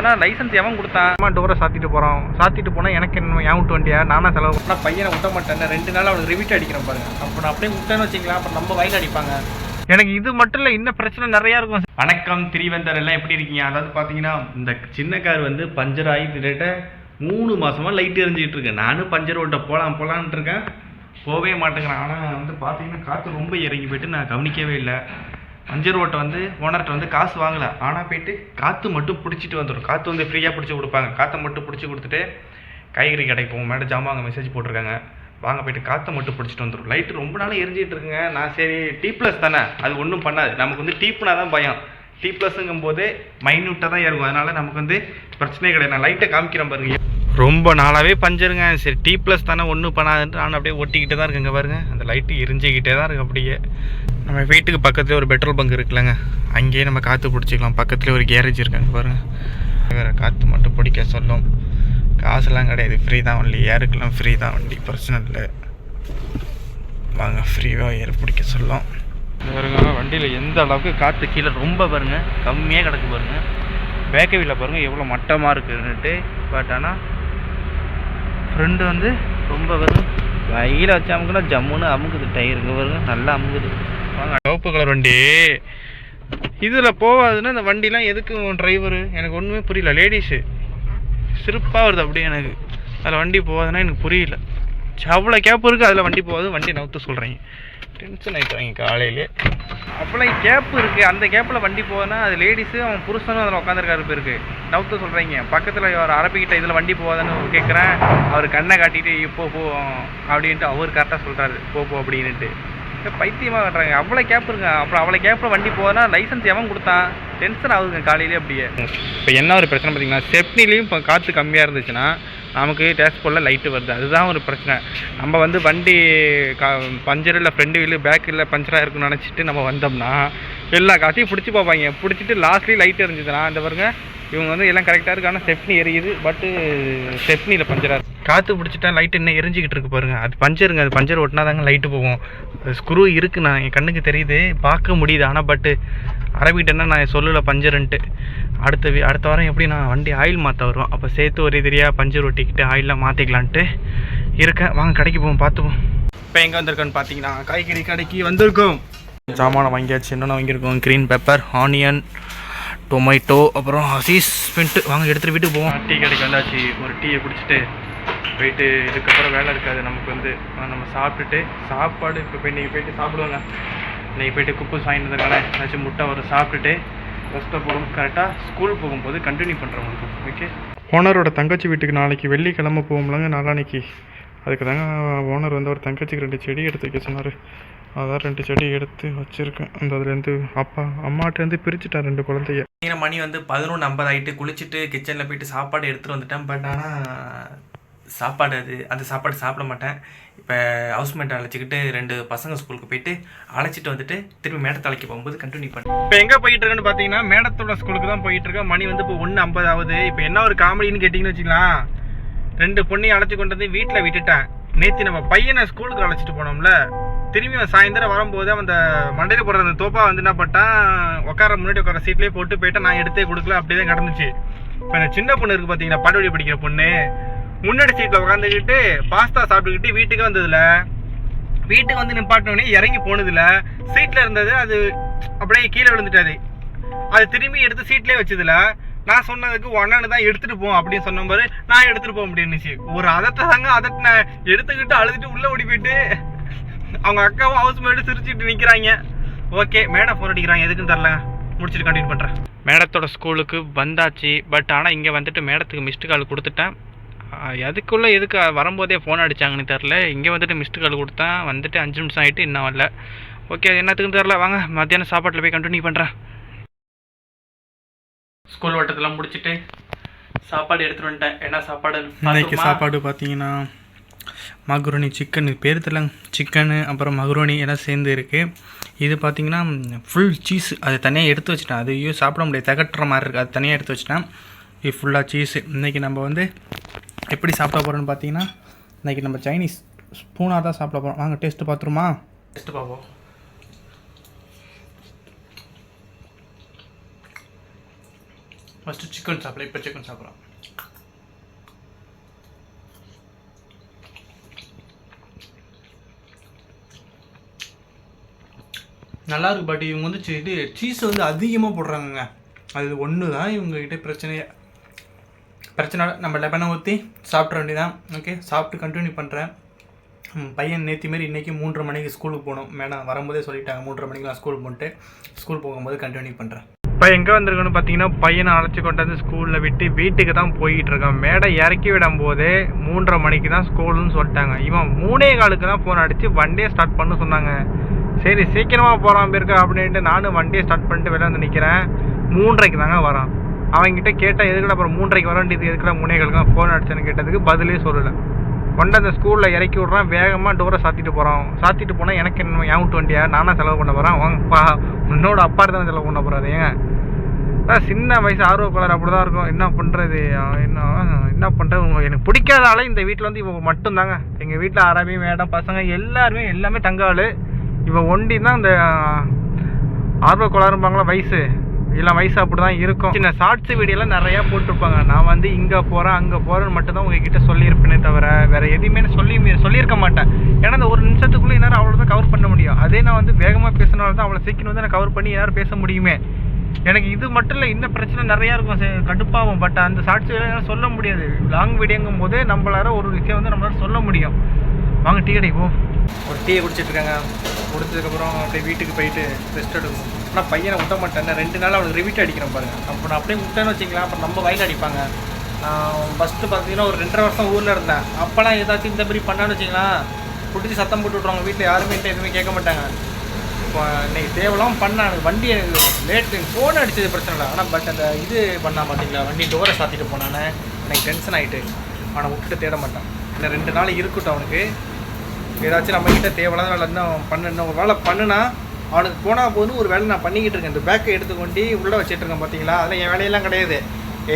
ஆனால் லைசன்ஸ் எவன் கொடுத்தான் அம்மா டோரை சாத்திட்டு போகிறோம் சாத்திட்டு போனால் எனக்கு என்ன ஏன் விட்டு வண்டியா? நானா செலவு பண்ணா பையனை விட்ட மாட்டேன் ரெண்டு நாள் அவனுக்கு ரிவிட் அடிக்கிறேன் பாருங்க. அப்போ நான் அப்படியே விட்டேன்னு வச்சிங்களா அப்புறம் நம்ம வயல் அடிப்பாங்க. எனக்கு இது மட்டும் இல்லை இன்னும் பிரச்சனை நிறையா இருக்கும். வணக்கம் திரிவந்தர் எல்லாம் எப்படி இருக்கீங்க? அதாவது பார்த்தீங்கன்னா இந்த சின்ன கார் வந்து பஞ்சர் ஆகி கிட்டத்தட்ட மூணு மாசமா லைட் எரிஞ்சிட்டு இருக்கு. நானும் பஞ்சர் ஓட்ட போகலாம் போகலான்ட்டு இருக்கேன். போகவே மாட்டேங்கிறேன். ஆனால் வந்து பார்த்தீங்கன்னா காற்று ரொம்ப இறங்கி போயிட்டு நான் கவனிக்கவே இல்லை. பஞ்சர் ஓட்டை வந்து ஓனர்கிட்ட வந்து காசு வாங்கல. ஆனால் போயிட்டு காற்று மட்டும் பிடிச்சிட்டு வந்துடும் காற்று வந்து ஃப்ரீயாக பிடிச்சி கொடுப்பாங்க. காற்றை மட்டும் பிடிச்சி கொடுத்துட்டு காய்கறி கடைக்கு போவோம் மேடம் ஜாமான் அங்கே மெசேஜ் போட்டிருக்காங்க. வாங்க போயிட்டு காற்றை மட்டும் பிடிச்சிட்டு வந்துடும் லைட்டு ரொம்ப நாளாக எரிஞ்சிட்டு இருக்குங்க. நான் சரி டி ப்ளஸ் தானே. அது ஒன்றும் பண்ணாது. நமக்கு வந்து டீப்னா தான் பயம். டி ப்ளஸ்ங்கும் போது மைன்யூட்டாக தான் இருக்கும் அதனால் நமக்கு வந்து பிரச்சனையே கிடையாது. நான் லைட்டை காமிக்கிறேன் பாருங்க. ரொம்ப நாளாகவே பஞ்சருங்க. சரி டி ப்ளஸ் தானே ஒன்றும் பண்ணாதுன்ட்டு நான் அப்படியே ஒட்டிக்கிட்டே தான் இருக்குங்க பாருங்க. அந்த லைட்டு எரிஞ்சிக்கிட்டே தான் இருக்கு அப்படியே. நம்ம வீட்டுக்கு பக்கத்துலேயே ஒரு பெட்ரோல் பங்க் இருக்குல்லங்க. அங்கேயே நம்ம காற்று பிடிச்சிக்கலாம். பக்கத்துலேயே ஒரு கேரேஜ் இருக்காங்க பாருங்கள் வேறு காற்று மட்டும் பிடிக்க சொல்லும். காசுலாம் கிடையாது. ஃப்ரீ தான் வண்டி. ஏருக்கெல்லாம் ஃப்ரீ தான் வண்டி. பிரச்சனை இல்லை. வாங்க ஃப்ரீவாக ஏர் பிடிக்க சொல்லும். பாருங்க வண்டியில் எந்த அளவுக்கு காற்று கீழே ரொம்ப பாருங்க. கம்மியாக கிடக்கு பாருங்கள் பேக்க வீலில் பாருங்கள் எவ்வளோ மட்டமாக இருக்குன்னுட்டு. பட் ஆனால் ஃப்ரெண்டு வந்து ரொம்ப வரும் வயலில் வச்சு அமுக்குனா ஜம்முன்னு அமுக்குது. டயருக்கு வருங்க நல்லா அமுக்குது. சிவப்பு கலர் வண்டி. இதில் போகாதுன்னா இந்த வண்டிலாம் எதுக்கு டிரைவரு எனக்கு ஒன்றுமே புரியல. லேடிஸு சிறப்பாக வருது அப்படியே எனக்கு. அதில் வண்டி போகாதுன்னா எனக்கு புரியல. அவ்வளோ கேப் இருக்குது அதில் வண்டி போகாது. வண்டி நவுத்து சொல்கிறீங்க டென்ஷன் ஆகிட்டாங்க காலையிலே. அவ்வளோ கேப் இருக்குது அந்த கேப்பில் வண்டி போகுதுன்னா அது லேடிஸு அவன் புருஷனும் அதில் உட்காந்துருக்காரு பேருக்கு நவுத்து சொல்கிறீங்க பக்கத்தில் அவர் அரபிக்கிட்ட இதில் வண்டி போகாதுன்னு கேட்குறேன் அவர் கண்ணை காட்டிட்டு இப்போ போ அப்படின்ட்டு அவர் கரெக்டாக சொல்கிறாரு போ போ அப்படின்ட்டு பைத்தியமாக கட்டுறாங்க. அவ்வளோ கேப் இருக்குங்க அப்புறம் அவ்வளோ கேப்பில் வண்டி போனால் லைசன்ஸ் எவன் கொடுத்தான்? டென்ஷன் ஆகுதுங்க காலையிலே அப்படியே. இப்போ என்ன ஒரு பிரச்சனை பார்த்தீங்கன்னா செப்னிலையும் இப்போ காற்று கம்மியாக இருந்துச்சுன்னா நமக்கு டேஷ்போர்டில் லைட்டு வருது. அதுதான் ஒரு பிரச்சனை. நம்ம வந்து வண்டி கா பஞ்சர் இல்லை ஃப்ரண்ட் வீலு பேக் இல்லை பஞ்சராக இருக்குன்னு நினச்சிட்டு நம்ம வந்தோம்னா எல்லா காற்றையும் பிடிச்சி பார்ப்பாங்க. பிடிச்சிட்டு லாஸ்ட்லேயும் லைட் எரிஞ்சுதுன்னா அந்த பாருங்க இவங்க வந்து எல்லாம் கரெக்டாக இருக்கு ஆனால் செப்னி எரியுது பட்டு செப்னியில் பஞ்சராக காற்று பிடிச்சிட்டா லைட் இன்னும் எரிஞ்சிக்கிட்டு இருக்கு பாருங்கள் அது பஞ்சருங்க அது பஞ்சர் ஒட்டினா தாங்க லைட்டு போகும் ஸ்க்ரூ இருக்குது நான் என் கண்ணுக்கு தெரியுது. பார்க்க முடியுது ஆனால் பட்டு அரபிட்டேன்னா நான் சொல்லலை பஞ்சருன்ட்டு அடுத்த வி- அடுத்த வாரம் எப்படி நான் வண்டி ஆயில் மாற்ற வருவோம் அப்போ சேர்த்து ஒரு எதிரியாக பஞ்சர் ஒட்டிக்கிட்டு ஆயிலெலாம் மாற்றிக்கலான்ட்டு இருக்கேன். வாங்க கடைக்கு போவோம் பார்த்துப்போம் இப்போ எங்கே வந்திருக்கோன்னு பார்த்தீங்கன்னா காய்கறி கடைக்கு வந்திருக்கோம். சாமானை வாங்கியாச்சு என்னென்ன வாங்கியிருக்கோம்? க்ரீன் பெப்பர் ஆனியன் டொமேட்டோ அப்புறம் ஹசீஸ் பின்ட்டு வாங்க எடுத்துகிட்டு வீட்டுக்கு போவோம். டீ கடைக்கு வந்தாச்சு. ஒரு டீயை குடிச்சிட்டு போயிட்டு இதுக்கப்புறம் வேலை இருக்காது. நமக்கு வந்து நம்ம சாப்பிட்டுட்டு சாப்பாடு இப்போ போய் நீங்கள் போயிட்டு சாப்பிடுவாங்க. இன்னைக்கு போயிட்டு குப்பூஸ் வாங்கிட்டு வந்திருக்கானே ஏதாச்சும் முட்டை ஒரு சாப்பிட்டுட்டு ரெஸ்ட்டை போகும் கரெக்டாக ஸ்கூல் போகும்போது கண்டினியூ பண்ணுறேன் உங்களுக்கு ஓகே ஓனரோட தங்கச்சி வீட்டுக்கு நாளைக்கு வெள்ளிக்கிழமை போகும்லங்க நாளான்னைக்கு. அதுக்கு தாங்க ஓனர் வந்து ஒரு தங்கச்சிக்கு ரெண்டு செடி எடுத்து வைக்க சொன்னார். அதான் ரெண்டு செடி எடுத்து வச்சுருக்கேன். அந்த அதுலேருந்து அப்பா அம்மாட்டேருந்து பிரிச்சுட்டேன் ரெண்டு குழந்தைய. மணி வந்து பதினொன்று ஐம்பது ஆகிட்டு குளிச்சுட்டு கிச்சனில் போயிட்டு சாப்பாடு எடுத்துகிட்டு வந்துட்டேன். பட் ஆனால் சாப்பாடு அது அந்த சாப்பாடு சாப்பிட மாட்டேன். இப்போ ஹவுஸ்மேட்டை அழைச்சிக்கிட்டு ரெண்டு பசங்க ஸ்கூலுக்கு போயிட்டு அழைச்சிட்டு வந்துட்டு திரும்பி மேடத்தலைக்கு போகும்போது கண்டினியூ பண்ணேன் இப்போ எங்கே போயிட்டு இருக்கேன்னு பார்த்தீங்கன்னா மேடத்தோட ஸ்கூலுக்கு தான் போயிட்டு இருக்கேன். மணி வந்து இப்போ ஒன்று ஐம்பது ஆகுது இப்போ என்ன ஒரு காமெடின்னு கேட்டிங்கன்னு வச்சுக்கலாம். ரெண்டு பொண்ணையும் அழைச்சி கொண்டு வந்து வீட்டில் விட்டுட்டேன். நேற்று நம்ம பையனை ஸ்கூலுக்கு அழைச்சிட்டு போனோம்ல. திரும்பி அவன் சாயந்தரம் வரும்போது அந்த மண்டையில் போடுற அந்த தோப்பா வந்து என்ன பண்ணிட்டான் உட்கார முன்னாடி உட்கார சீட்லேயே போட்டு போயிட்டு நான் எடுத்தே கொடுக்கல அப்படியே தான் கிடந்துச்சு. இப்போ இந்த சின்ன பொண்ணு இருக்கு பார்த்தீங்கன்னா பாடவழி படிக்கிற பொண்ணு. முன்னாடி சீட்டில் உட்காந்துக்கிட்டு பாஸ்தா சாப்பிட்டுக்கிட்டு வீட்டுக்கு வந்ததில்ல வீட்டுக்கு வந்து நிப்பாட்டினோடனே இறங்கி போனதில்ல சீட்டில் இருந்தது அது அப்படியே கீழே விழுந்துட்டாது. அது திரும்பி எடுத்து சீட்லேயே வச்சதில்ல நான் சொன்னதுக்கு ஒன்னு தான் எடுத்துட்டு போவோம் அப்படின்னு சொன்ன பாரு நான் எடுத்துட்டு போக முடியும்னுச்சு ஒரு அதட்ட தாங்க அதட்டின எடுத்துக்கிட்டு அழுதுட்டு உள்ள ஓடி போயிட்டு அவங்க அக்காவும் ஹவுஸ் மேட்டு சிரிச்சிட்டு நிற்கிறாங்க ஓகே மேடம் ஃபோன் அடிக்கிறாங்க. எதுக்குன்னு தெரில முடிச்சுட்டு கண்டினியூ பண்ணுறேன் மேடத்தோட ஸ்கூலுக்கு வந்தாச்சு. பட் ஆனால் இங்கே வந்துட்டு மேடத்துக்கு மிஸ்டு கால் கொடுத்துட்டேன். அதுக்குள்ளே எதுக்கு வரும்போதே ஃபோன் அடிச்சாங்கன்னு தெரில இங்கே வந்துட்டு மிஸ்டு கால் கொடுத்தேன். வந்துட்டு அஞ்சு நிமிஷம் ஆகிட்டு இன்னும் வரல. ஓகே அது என்னத்துக்குன்னு தெரில வாங்க மத்தியானம் சாப்பாட்டில் போய் கண்டினியூ பண்ணுறேன் ஸ்கூல் வட்டத்தெல்லாம் முடிச்சுட்டு சாப்பாடு எடுத்துட்டு வந்துட்டேன். என்ன சாப்பாடு? இன்னைக்கு சாப்பாடு பார்த்தீங்கன்னா மகுரோனி சிக்கன் பேர் தெரியல சிக்கனு அப்புறம் மகுரோனி எல்லாம் சேர்ந்து இருக்குது இது பார்த்தீங்கன்னா ஃபுல் சீஸ் அது தனியாக எடுத்து வச்சிட்டேன். அது ஐயோ சாப்பிட முடியாது தகட்டுற மாதிரி இருக்குது அது தனியாக எடுத்து வச்சிட்டேன். இது ஃபுல்லாக சீஸு இன்றைக்கி நம்ம வந்து எப்படி சாப்பிட போகிறோன்னு பார்த்தீங்கன்னா இன்றைக்கி நம்ம சைனீஸ் ஸ்பூனாக தான் சாப்பிட போகிறோம் வாங்க டேஸ்ட்டு பார்த்துருமா? டேஸ்ட்டு பார்ப்போம். ஃபஸ்ட்டு சிக்கன் சாப்பிட இப்போ சிக்கன் சாப்பிட்றோம் நல்லா இருக்கு பட் இவங்க வந்து இது சீஸ் வந்து அதிகமாக போடுறாங்கங்க. அது ஒன்று தான் இவங்ககிட்ட பிரச்சனையே. பிரச்சனை நம்ம லெமனை ஊற்றி சாப்பிட்ற வேண்டியதான் ஓகே சாப்பிட்டு கண்டினியூ பண்ணுறேன் பையன் நேற்று மாரி இன்றைக்கி மூன்றரை மணிக்கு ஸ்கூலுக்கு போகணும். மேடம் வரும்போதே சொல்லிட்டாங்க. மூன்றரை மணிக்கு நான் ஸ்கூல் போட்டு ஸ்கூல் போகும்போது கண்டினியூ பண்ணுறேன் இப்போ எங்கே வந்திருக்கோன்னு பார்த்தீங்கன்னா பையனை அழைச்சி கொண்டு வந்து ஸ்கூலில் விட்டு வீட்டுக்கு தான் போயிட்டு இருக்கான். மேடை இறக்கி விடும் போதே மூன்றரை மணிக்கு தான் ஸ்கூலுன்னு சொல்லிட்டாங்க. இவன் மூணே காலுக்கு தான் ஃபோன் அடித்து வண்டியை ஸ்டார்ட் பண்ண சொன்னாங்க. சரி சீக்கிரமாக போகிறான் பேருக்கு அப்படின்ட்டு நானும் வண்டியை ஸ்டார்ட் பண்ணிட்டு வெளியே வந்து நிற்கிறேன் மூன்றரைக்கு தாங்க வரான். அவங்ககிட்ட கேட்டால் எதுக்குடா அப்புறம் மூன்றரைக்கு வர வேண்டியது? எதுக்குடா மூணே ஃபோன் அடிச்சேன்னு கேட்டதுக்கு பதிலே சொல்லலை. கொண்டு அந்த ஸ்கூலில் இறக்கி விட்றான். வேகமாக டோரை சாத்திட்டு போகிறான் சாத்திட்டு போனால் எனக்கு என்ன என் விட்டு வண்டியா? நானும் செலவு பண்ண போகிறேன் வாங்கப்பா உன்னோட அப்பா தானே செலவு பண்ண போகிறாரு ஏங்க? அதான் சின்ன வயசு ஆர்வ அப்படி தான் இருக்கும். என்ன பண்ணுறது என்ன என்ன பண்ணுறது எனக்கு பிடிக்காத ஆளே இந்த வீட்டில் வந்து இவங்க மட்டும்தாங்க. எங்கள் வீட்டில் அரபி மேடம் பசங்க எல்லாருமே எல்லாமே தங்காள் இவன் ஒண்டி தான் இந்த ஆர்வக்கோளாறும்பாங்களா வயசு. எல்லாம் வயசு அப்படி தான் இருக்கும். சின்ன ஷார்ட்ஸ் வீடியோலாம் நிறையா போட்டிருப்பாங்க. நான் வந்து இங்கே போகிறேன் அங்கே போகிறேன்னு மட்டும்தான் உங்ககிட்ட சொல்லியிருப்பேனே தவிர வேறு எதுவுமே சொல்லி சொல்லியிருக்க மாட்டேன். ஏன்னா அந்த ஒரு நிமிஷத்துக்குள்ளே என்னால் அவ்வளோ தான் கவர் பண்ண முடியும். அதே நான் வந்து வேகமாக பேசினால தான் அவ்வளோ சீக்கிரம் வந்து நான் கவர் பண்ணி யாரும் பேச முடியுமே. எனக்கு இது மட்டும் இல்லை இன்னும் பிரச்சனை நிறையா இருக்கும். கடுப்பாகும். பட் அந்த ஷார்ட்ஸ் வீடியோ சொல்ல முடியாது. லாங் வீடியோங்கும் போதே நம்மளால ஒரு விஷயம் வந்து நம்மளால சொல்ல முடியும். வாங்க டீ கிடைக்கும் ஒரு டீயை குடிச்சிட்டு இருக்காங்க. குடிச்சதுக்கப்புறம் அப்படியே வீட்டுக்கு போயிட்டு ரெஸ்ட் எடுக்கணும். ஆனால் பையனை விட்ட மாட்டேன் ரெண்டு நாள் அவனுக்கு ரிவிட் அடிக்கிறேன் பாருங்க. அப்போ நான் அப்படியே விட்டேன்னு வச்சிங்களேன் அப்புறம் நம்ம வயல் அடிப்பாங்க. ஃபஸ்ட்டு பார்த்தீங்கன்னா ஒரு ரெண்டரை வருஷம் ஊரில் இருந்தேன். அப்போலாம் ஏதாச்சும் இந்த மாதிரி பண்ணான்னு வச்சிங்களேன் பிடிச்சி சத்தம் போட்டு விட்ருவாங்க வீட்டில் யாருமே எதுவுமே கேட்க மாட்டாங்க. இப்போ இன்னைக்கு தேவலாம் பண்ணேன் எனக்கு வண்டி எனக்கு லேட்டு ஃபோன் அடித்தது பிரச்சனை இல்லை. ஆனால் பட் அந்த இது பண்ணால் பார்த்தீங்களா வண்டி டோரை சாத்திட்டு போனானே எனக்கு டென்ஷன் ஆகிட்டு அவனை விட்டுட்டு தேட மாட்டான். இன்னும் ரெண்டு நாள் இருக்கட்டும் அவனுக்கு. ஏதாச்சும் நம்ம கிட்ட வேலை இன்னும் பண்ணணும் ஒரு வேலை பண்ணுனா அவனுக்கு போனால் போதும் ஒரு வேலை நான் பண்ணிக்கிட்டு இருக்கேன். இந்த பேக்கை எடுத்துக்கொண்டு உள்ளே வச்சிட்டு இருக்கேன் பார்த்தீங்களா அதெல்லாம் என் வேலையெல்லாம் கிடையாது.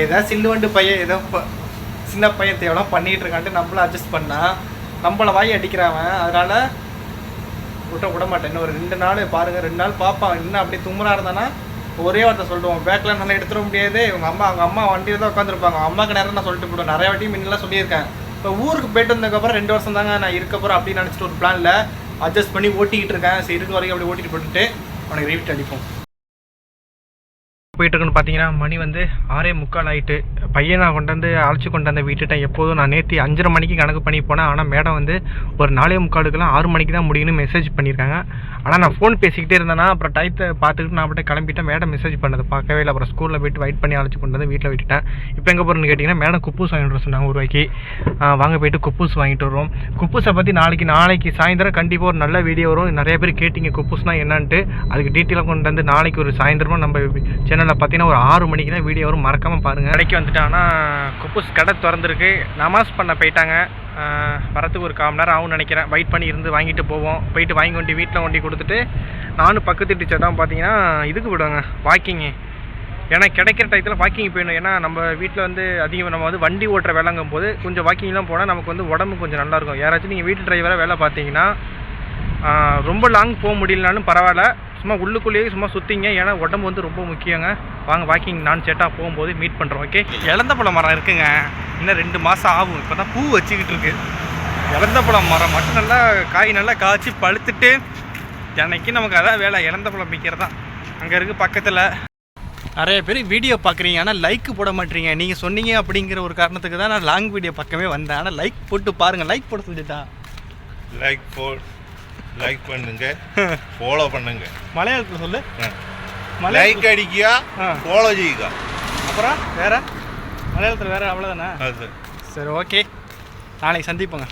ஏதாவது சில்லு வண்டு பையன் ஏதோ சின்ன பையன் தேவைலாம் பண்ணிகிட்டு இருக்கான்ட்டு நம்மள அட்ஜஸ்ட் பண்ணால் நம்மளை வாய் அடிக்கிறான் அதனால் விட்ட விட மாட்டேன். இன்னும் ஒரு ரெண்டு நாள் பாருங்க ரெண்டு நாள் பார்ப்பான் இன்னும் அப்படியே தும்முறா இருந்தானா ஒரே வார்த்தை சொல்லிடுவோம் பேக்கில் நல்லா எடுத்துட முடியாது. இவங்க அம்மா அவங்க அம்மா வண்டியில் தான் உட்காந்துருப்பாங்க அம்மாவுக்கு நேரம் நான் சொல்லிட்டு போடுவேன் நிறைய வாட்டி முன்னெல்லாம் சொல்லியிருக்கேன். இப்போ ஊருக்கு போயிட்டு வந்ததுக்கப்புறம் ரெண்டு வருஷம் தாங்க நான் இருக்க போகிறேன் அப்படின்னு நினச்சிட்டு ஒரு பிளானில் அட்ஜஸ்ட் பண்ணி ஓட்டிக்கிட்டு இருக்கேன். சரி இருக்க வரைக்கும் அப்படி ஓட்டிட்டு போட்டுட்டு அவனுக்கு ரிவிட் அடிப்போம். போயிட்டுருக்குன்னு பார்த்தீங்கன்னா மணி வந்து ஆறே முக்கால் ஆகிட்டு பையனை கொண்டு வந்து அழைச்சி கொண்டு வந்த விட்டுட்டேன் எப்போதும் நான் நேற்று அஞ்சரை மணிக்கு கணக்கு பண்ணி போனேன். ஆனால் மேடம் வந்து ஒரு நாலே முக்காலுக்கெல்லாம் ஆறு மணிக்கு தான் முடியும்னு மெசேஜ் பண்ணியிருக்காங்க. ஆனால் நான் ஃபோன் பேசிக்கிட்டே இருந்தேன்னா அப்புறம் டயத்தை பார்த்துக்கிட்டு நான் அப்படியே கிளம்பிட்டேன். மேடம் மெசேஜ் பண்ணது பார்க்கவே இல்லை. அப்புறம் ஸ்கூலில் போயிட்டு வெயிட் பண்ணி அழைச்சி கொண்டு வந்து வீட்டில் விட்டுட்டேன். இப்போ எங்கே போகிறேன்னு கேட்டிங்கன்னா மேடம் குப்பூஸ் வாங்கிட்டு வர சொன்னாங்க ஒரு ரூபாய்க்கு வாங்க போயிட்டு குப்பூஸ் வாங்கிட்டு வருவோம். குப்பூஸை பற்றி நாளைக்கு நாளைக்கு சாயந்தரம் கண்டிப்பாக ஒரு நல்ல வீடியோ வரும். நிறைய பேர் கேட்டிங்க குப்பூஸ்னால் என்னன்ட்டு. அதுக்கு டீட்டெயிலாக கொண்டு வந்து நாளைக்கு ஒரு சாயந்தரமாக நம்ம சேனலில் பார்த்தீங்கன்னா ஒரு ஆறு மணிக்கு தான் வீடியோ வரும். மறக்காமல் பாருங்கள் கடைக்கு வந்துட்டாங்கன்னா ஆனால் குப்பூஸ் கடை திறந்துருக்கு. நமாஸ் பண்ண போயிட்டாங்க. வரத்துக்கு ஒரு கால் நேரம் ஆகும்னு நினைக்கிறேன். வெயிட் பண்ணி இருந்து வாங்கிட்டு போவோம். போயிட்டு வாங்கி கொண்டு வீட்டில் கொண்டு கொடுத்துட்டு நானும் பக்கத்து டீச்சர் தான் பார்த்தீங்கன்னா இதுக்கு விடுவாங்க வாக்கிங்கு ஏன்னா கிடைக்கிற டயத்தில் வாக்கிங் போயிடணும். ஏன்னா நம்ம வீட்டில் வந்து அதிகம் நம்ம வந்து வண்டி ஓட்டுற வேலைங்கும் போது கொஞ்சம் வாக்கிங்லாம் போனால் நமக்கு வந்து உடம்பு கொஞ்சம் நல்லாயிருக்கும் யாராச்சும் நீங்கள் வீட்டு டிரைவராக வேலை பார்த்தீங்கன்னா ரொம்ப லாங் போக முடியலனாலும் பரவாயில்ல. சும்மா உள்ளுக்குள்ளேயே சும்மா சுற்றிங்க ஏன்னா உடம்பு வந்து ரொம்ப முக்கியங்க. வாங்க வாக்கிங் நான் சேட்டாக போகும்போது மீட் பண்ணுறோம் ஓகே இழந்த பழம் மரம் இருக்குங்க. இன்னும் ரெண்டு மாதம் ஆகும். இப்போ தான் பூ வச்சுக்கிட்டு இருக்கு. இழந்த பழம் மரம் மட்டும் நல்லா காய் நல்லா காய்ச்சி பழுத்துட்டு தினைக்கு நமக்கு அதான் வேலை இழந்த பழம் விற்கிறது தான் அங்கே இருக்குது பக்கத்தில். நிறைய பேர் வீடியோ பார்க்குறீங்க. ஆனால் லைக் போட மாட்டீங்க. நீங்கள் சொன்னீங்க அப்படிங்கிற ஒரு காரணத்துக்கு தான் நான் லாங் வீடியோ பக்கமே வந்தேன். ஆனால் லைக் போட்டு பாருங்கள் லைக் போட சொல்லிட்டா. லைக் போ லைக் பண்ணுங்க ஃபாலோ பண்ணுங்க மலையாளத்தில் சொல்லு லைக் அடிக்கியா ஆ. ஃபாலோ ചെയ്യുക அப்புறம் வேற மலையாளத்தில் வேற அவ்வளோதானே அது சரி ஓகே நாளைக்கு சந்திப்போங்க